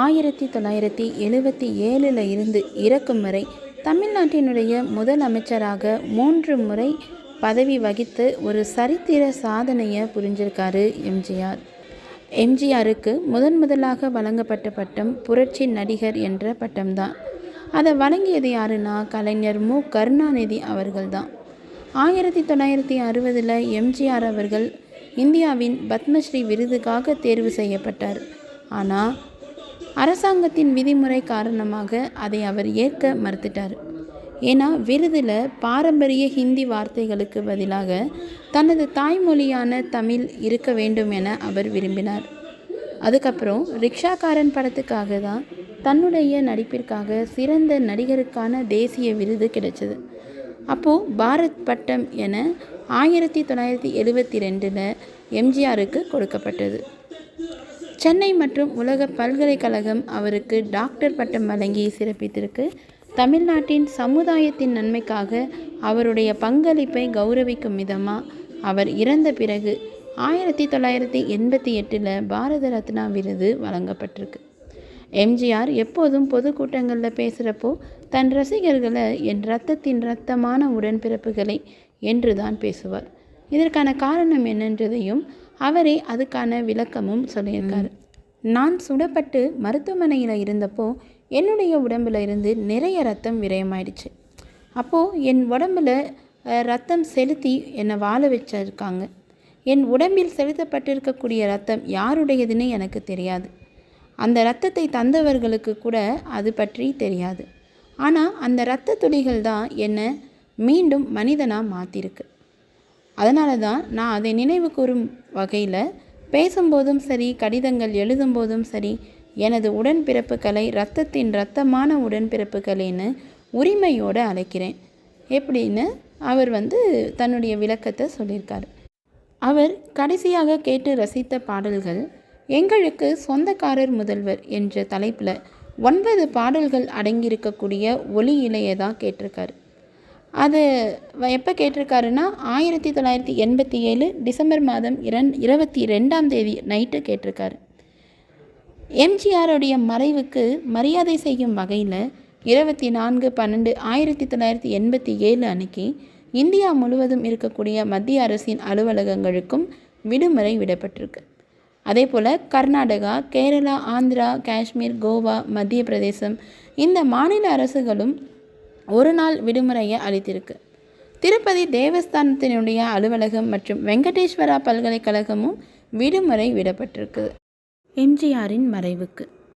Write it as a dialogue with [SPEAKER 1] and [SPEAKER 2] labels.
[SPEAKER 1] ஆயிரத்தி தொள்ளாயிரத்தி எழுபத்தி ஏழில் இருந்து இறக்கும் வரை தமிழ்நாட்டினுடைய முதல் அமைச்சராக மூன்று முறை பதவி வகித்து ஒரு சரித்திர சாதனையை புரிஞ்சிருக்காரு எம்ஜிஆர். எம்ஜிஆருக்கு முதன் முதலாக வழங்கப்பட்ட பட்டம் புரட்சி நடிகர் என்ற பட்டம்தான். அதை வழங்கியது யாருன்னா கலைஞர் மு. கருணாநிதி அவர்கள்தான். ஆயிரத்தி தொள்ளாயிரத்தி அறுபதில் எம்ஜிஆர் அவர்கள் இந்தியாவின் பத்மஸ்ரீ விருதுக்காக தேர்வு செய்யப்பட்டார். ஆனால் அரசாங்கத்தின் விதிமுறை காரணமாக அதை அவர் ஏற்க மறுத்துட்டார். ஏன்னா விருதில் பாரம்பரிய ஹிந்தி வார்த்தைகளுக்கு பதிலாக தனது தாய்மொழியான தமிழ் இருக்க வேண்டும் என அவர் விரும்பினார். அதுக்கப்புறம் ரிக்ஷாக்காரன் படத்துக்காக தான் தன்னுடைய நடிப்பிற்காக சிறந்த நடிகருக்கான தேசிய விருது கிடைச்சது. அப்போது பாரத் பட்டம் என ஆயிரத்தி தொள்ளாயிரத்தி எழுபத்தி ரெண்டில் எம்ஜிஆருக்கு கொடுக்கப்பட்டது. சென்னை மற்றும் உலக பல்கலைக்கழகம் அவருக்கு டாக்டர் பட்டம் வழங்கி சிறப்பித்திருக்கு. தமிழ்நாட்டின் சமுதாயத்தின் நன்மைக்காக அவருடைய பங்களிப்பை கௌரவிக்கும் விதமாக அவர் இறந்த பிறகு ஆயிரத்தி தொள்ளாயிரத்தி எண்பத்தி எட்டில் பாரத ரத்னா விருது வழங்கப்பட்டிருக்கு. எம்ஜிஆர் எப்போதும் பொதுக்கூட்டங்களில் பேசுகிறப்போ தன் ரசிகர்களை என் ரத்தத்தின் ரத்தமான உடன்பிறப்புகளை என்று தான் பேசுவார். இதற்கான காரணம் என்னன்றதையும் அவரே அதுக்கான விளக்கமும் சொல்லியிருக்காரு. நான் சுடப்பட்டு மருத்துவமனையில் இருந்தப்போ என்னுடைய உடம்புல இருந்து நிறைய ரத்தம் விரயமாயிடுச்சு. அப்போது என் உடம்புல ரத்தம் செலுத்தி என்னை வாழ வச்சிருக்காங்க. என் உடம்பில் செலுத்தப்பட்டிருக்கக்கூடிய ரத்தம் யாருடையதுன்னு எனக்கு தெரியாது. அந்த ரத்தத்தை தந்தவர்களுக்கு கூட அது பற்றி தெரியாது. ஆனால் அந்த இரத்த துளிகள் தான் என்னை மீண்டும் மனிதனாக மாற்றிருக்கு அதனால தான் நான் அதை நினைவு கூறும் வகையில் பேசும்போதும் சரி கடிதங்கள் எழுதும்போதும் சரி எனது உடன்பிறப்புகளை இரத்தத்தின் இரத்தமான உடன்பிறப்புகளேன்னு உரிமையோடு அழைக்கிறேன். எப்படின்னு அவர் வந்து தன்னுடைய விளக்கத்தை சொல்லியிருக்கார். அவர் கடைசியாக கேட்டு ரசித்த பாடல்கள் எங்களுக்கு சொந்தக்காரர் முதல்வர் என்ற தலைப்பில் ஒன்பது பாடல்கள் அடங்கியிருக்கக்கூடிய ஒலி இலையை தான் கேட்டிருக்காரு. அது எப்போ கேட்டிருக்காருன்னா ஆயிரத்தி தொள்ளாயிரத்தி எண்பத்தி ஏழு டிசம்பர் மாதம் இரண் இருபத்தி ரெண்டாம் தேதி நைட்டு கேட்டிருக்காரு. எம்ஜிஆருடைய மறைவுக்கு மரியாதை செய்யும் வகையில் இருபத்தி நான்கு பன்னெண்டு ஆயிரத்தி தொள்ளாயிரத்தி எண்பத்தி ஏழு அன்னைக்கு இந்தியா முழுவதும் இருக்கக்கூடிய மத்திய அரசின் அலுவலகங்களுக்கும் விடுமுறை விடப்பட்டிருக்கு. அதே போல் கர்நாடகா கேரளா ஆந்திரா காஷ்மீர் கோவா மத்திய பிரதேசம் இந்த மாநில அரசுகளும் ஒரு நாள் விடுமுறையை அளித்திருக்கு. திருப்பதி தேவஸ்தானத்தினுடைய அலுவலகம் மற்றும் வெங்கடேஸ்வரா பல்கலைக்கழகமும் விடுமுறை விடப்பட்டிருக்கு. எம்ஜிஆரின் மறைவுக்கு.